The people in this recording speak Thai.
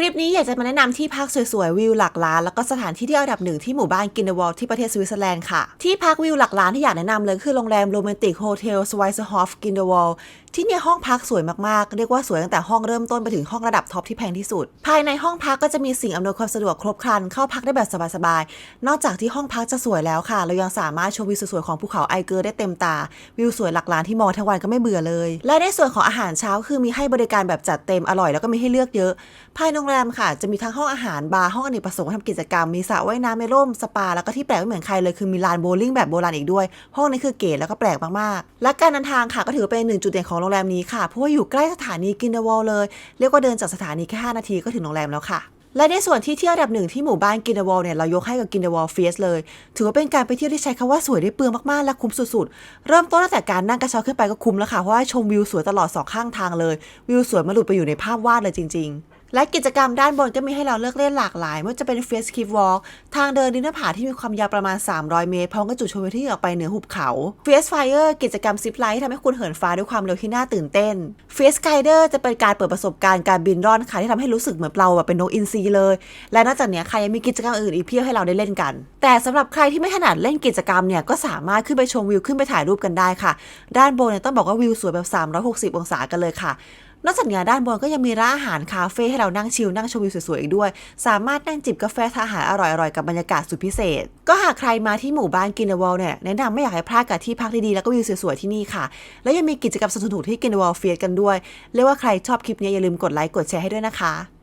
คลิปนี้อยากจะมาแนะนำที่พักสวยๆวิวหลักล้าน แล้วก็สถานที่ที่อันดับหนึ่งที่หมู่บ้านกินเดวอลที่ประเทศสวิตเซอร์แลนด์ค่ะ ที่พักวิวหลักล้านที่อยากแนะนำเลยคือโรงแรมโรแมนติกโฮเทลสไวซ์ฮอฟกินเดวอลที่เนี่ยห้องพักสวยมากๆ เรียกว่าสวยตั้งแต่ห้องเริ่มต้นไปถึงห้องระดับท็อปที่แพงที่สุด ภายในห้องพักก็จะมีสิ่งอำนวยความสะดวกครบครัน เข้าพักได้แบบสบายๆ นอกจากที่ห้องพักจะสวยแล้วค่ะ เรายังสามารถชมวิวสวยๆของภูเขาไอเกอร์ได้เต็มตา วิวสวยหลักล้านที่มองทั้งวันก็ไม่เบื่อเลย และในส่วนของอาหารเช้าคือมีให้บริการแบบจัดเต็มอร่อยแล้วก็มีให้เลือกเยอะ ภายในโรงแรมค่ะจะมีทั้งห้องอาหารบาร์ห้องอเนกประสงค์ทำกิจกรรมมีสระว่ายน้ำในร่มสปาแล้วก็ที่แปลกไม่เหมือนใครเลยคือมีลานโบว์ลิ่งแบบโบราณอีกด้วย ห้องนี้คือเก๋แล้วก็แปลกมากๆ และการเดินทางค่ะก็ถือเป็นหนึ่งจุดเด่นของโรงแรมนี้ค่ะ เพราะว่าอยู่ใกล้สถานีกินเดวอลเลย เรียกว่าเดินจากสถานีแค่ 5 นาทีก็ถึงโรงแรมแล้วค่ะและในส่วนที่เที่ยวอันดับหนึ่งที่หมู่บ้านกินเดวอลเนี่ยเรายกให้กับกินเดวอลเฟียสเลย ถือว่าเป็นการไปเที่ยวที่ใช้คำว่าสวยได้เปลืองมากๆ และคุ้มสุดๆ เริ่มต้นตั้งแต่การนั่งกระเช้าขึ้นไปก็คุ้มแล้วค่ะ เพราะว่าชมวิวสวยตลอดสองข้างทางเลย วิวสวยมาหลุดไปอยู่ในภาพวาดเลยจริง ๆ และกิจกรรมด้านบนก็มีให้เราเลือกเล่นหลากหลายไม่ว่าจะเป็นเฟสคิฟวอล์กทางเดินดินหน้าผาที่มีความยาวประมาณ 300 เมตรพร้อมกับจุดชมวิวที่ออกไปเหนือหุบเขาเฟสไฟเออร์กิจกรรมซิปไลท์ทำให้คุณเหินฟ้าด้วยความเร็วที่น่าตื่นเต้นเฟสไกเดอร์จะเป็นการเปิดประสบการณ์การบินร่อนค่ะที่ทำให้รู้สึกเหมือนเราแบบเป็นนกอินทรีเลย และนอกจากนี้ค่ะยังมีกิจกรรมอื่นอีกเพียบให้เราได้เล่นกัน แต่สำหรับใครที่ไม่ถนัดเล่นกิจกรรมเนี่ยก็สามารถขึ้นไปชมวิวขึ้นไปถ่ายรูปกันได้ค่ะ ด้านบนเนี่ยต้องบอกว่าวิวสวยแบบ 360 องศากันเลยค่ะ นอกจากนี้ด้านบนก็ยังมีร้านอาหารคาเฟ่ให้เรานั่งชิลนั่งชมวิวสวยๆอีกด้วย สามารถนั่งจิบกาแฟทานอาหารอร่อยๆกับบรรยากาศสุดพิเศษ ก็หากใครมาที่หมู่บ้านกินเดวอลเนี่ยแนะนำไม่อยากให้พลาดกับที่พักดีๆแล้วก็วิวสวยๆที่นี่ค่ะ และยังมีกิจกรรมสนุกๆที่กินเดวอลเฟียดกันด้วยเรียกว่าใครชอบคลิปนี้อย่าลืมกดไลค์กดแชร์ให้ด้วยนะคะ